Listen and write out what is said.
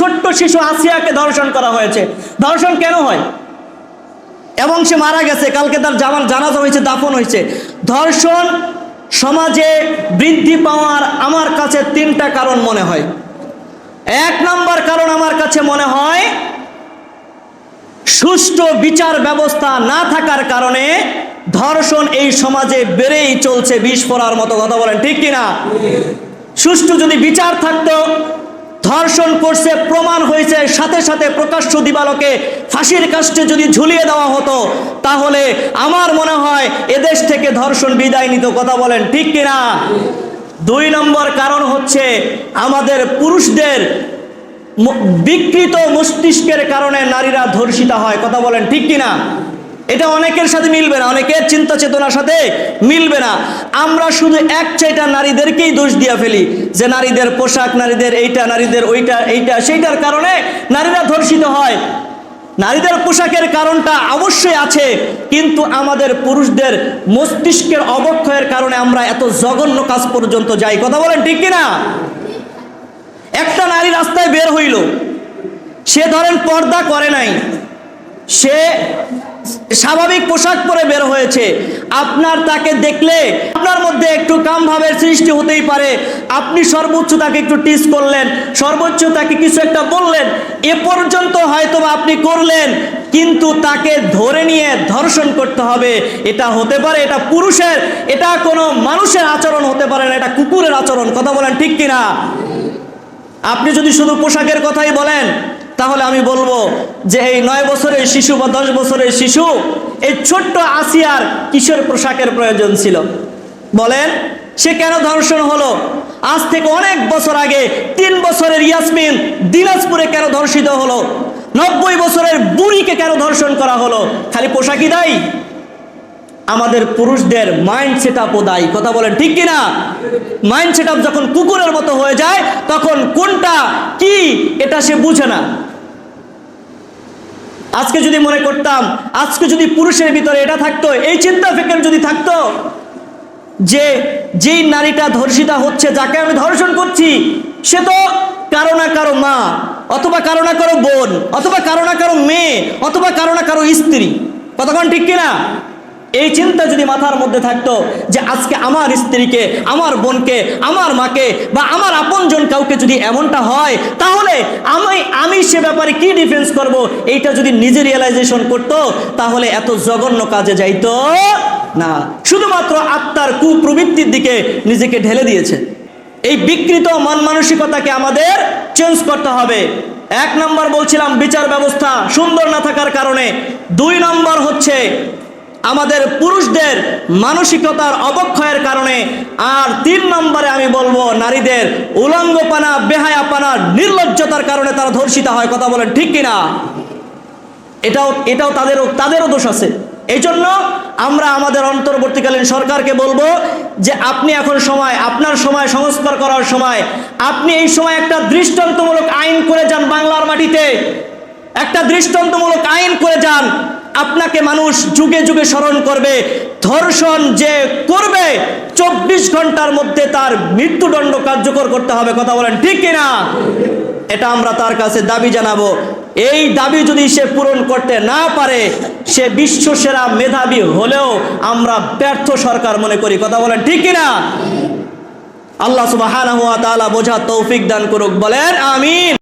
ছোট্ট শিশু আসিয়াকে ধর্ষণ করা হয়েছে। ধর্ষণ কেন হয়? এবং সে মারা গেছে, কালকে তার জামার জানাজা হয়েছে, দাফন হয়েছে। ধর্ষণ সমাজে বৃদ্ধি পাওয়ার আমার কাছে তিনটা কারণ মনে হয়। এক নম্বর কারণ আমার কাছে মনে হয়, সুষ্ঠু বিচার ব্যবস্থা না থাকার কারণে ধর্ষণ এই সমাজে বেড়েই চলছে, বিষ পড়ার মতো কথা বলেন, ঠিক কিনা? সুষ্ঠু যদি বিচার থাকতো ধর্ষণ করছে, প্রমাণ হয়েছে, সাথে সাথে প্রকাশ্য দিবালকে ফাঁসির কাষ্টে যদি ঝুলিয়ে দেওয়া হতো, তাহলে আমার মনে হয় এদেশ থেকে ধর্ষণ বিদায় নিত, কথা বলেন ঠিক কিনা? দুই নম্বর কারণ হচ্ছে আমাদের পুরুষদের বিকৃত মস্তিষ্কের কারণে নারীরা ধর্ষিতা হয়, কথা বলেন ঠিক কিনা? এটা অনেকের সাথে মিলবে না, অনেকের চিন্তা চেতনার সাথে মিলবে না। আমরা শুধু এক চাইটা নারীদেরকেই দোষ দিয়ে ফেলি, যে নারীদের পোশাক, নারীদের এইটা, নারীদের ওইটা, এইটা, সেইটার কারণে নারীরা ধর্ষিত হয়। নারীদের পোশাকের কারণটা অবশ্যই আছে, কিন্তু আমাদের পুরুষদের মস্তিষ্কের অবক্ষয়ের কারণে আমরা এত জঘন্য কাজ পর্যন্ত যাই। কথা বলেন ঠিক কিনা? একটা নারী রাস্তায় বের হইল, সে ধরেন পর্দা করে নাই, সে স্বাভাবিক পোশাক পরে বের হয়েছে। আপনার তাকে দেখলে আপনার মধ্যে একটু কাম ভাবের সৃষ্টি হতেই পারে। আপনি সর্বোচ্চ তাকে একটু টিস করলেন, সর্বোচ্চ তাকে কিছু একটা বললেন, এ পর্যন্ত হয়তো আপনি করলেন, কিন্তু তাকে ধরে নিয়ে ধর্ষণ করতে হবে। এটা হতে পারে, এটা পুরুষের, এটা কোনো মানুষের আচরণ হতে পারে না, এটা কুকুরের আচরণ। কথা বলেন ঠিক কিনা? আপনি যদি শুধু পোশাকের কথাই বলেন তাহলে আমি বলব যে এই নয় বছরের শিশু বা দশ বছরের শিশু, এই ছোট্ট আসিয়ার কিশোর পোশাকের প্রয়োজন ছিল? বলেন, সে কেন ধর্ষণ হলো? আজ থেকে অনেক বছর আগে তিন বছরের ইয়াসমিন দিনাজপুরে কেন ধর্ষিত হলো? নব্বই বছরের বুড়িকে কেন ধর্ষণ করা হলো? খালি পোশাকই দায়ী আমাদের পুরুষদের মাইন্ড সেট আপও দায়ী। কথা বলেন ঠিক কিনা? মাইন্ড সেট আপ যখন কুকুরের মতো হয়ে যায়, তখন কোনটা কি এটা সে বুঝে না। আজকে যদি মনে করতাম, আজকে যদি পুরুষের ভিতরে এটা থাকতো, এই চিন্তা ফিকের যদি থাকতো, যে যেই নারীটা ধর্ষিতা হচ্ছে, যাকে আমি ধর্ষণ করছি, সে তো কারও না কারও মা, অথবা কারও না কারও বোন, অথবা কারও না কারও মেয়ে, অথবা কারও না কারও স্ত্রী। কতক্ষণ ঠিক কিনা? এই চিন্তা যদি মাথার মধ্যে থাকতো যে আজকে আমার স্ত্রীকে, আমার বোনকে, আমার মাকে বা আমার আপনজন কাউকে যদি এমনটা হয়, তাহলে আমি আমি সে ব্যাপারে কি ডিফেন্স করব? এইটা যদি নিজে রিয়েলাইজেশন করতো, তাহলে এত জঘন্য কাজে যাইতো না। শুধুমাত্র আত্মার কুপ্রবৃত্তির দিকে নিজেকে ঢেলে দিয়েছে। এই বিকৃত মন মানসিকতাকে আমাদের চেঞ্জ করতে হবে। এক নম্বর বলছিলাম বিচার ব্যবস্থা সুন্দর না থাকার কারণে। দুই নম্বর হচ্ছে আমাদের পুরুষদের মানসিকতার অবক্ষয়ের কারণে আর তিন নম্বরে আমি বলব নারীদের উলঙ্গপানা, বেহায়াপানা, নির্লজ্জতার কারণে তারা ধর্ষিত হয়, কথা বলেন ঠিক কিনা? এটাও এটাও তাদেরও তাদেরও দোষ আছে। এই জন্য আমরা আমাদের অন্তর্বর্তীকালীন সরকারকে বলব যে আপনি এখন সময়, আপনার সময় সংস্কার করার সময়, আপনি এই সময় একটা দৃষ্টান্তমূলক আইন করে যান বাংলার মাটিতে। একটা দৃষ্টান্তমূলক আইন করে যান। আপনাকে মানুষ যুগে যুগে স্মরণ করবে। ধর্ষণ যে করবে, চব্বিশ ঘণ্টার মধ্যে তার মৃত্যুদণ্ড কার্যকর করতে হবে, কথা বলেন ঠিক কিনা? এটা আমরা তার কাছে দাবি জানাব। এই দাবি যদি সে পূরণ করতে না পারে, সে বিশ্ব সেরা মেধাবী হলেও আমরা ব্যর্থ সরকার মনে করি, কথা বলেন ঠিক কিনা? আল্লাহ সুবাহ বোঝা তৌফিক দান করুক, বলেন আমিন।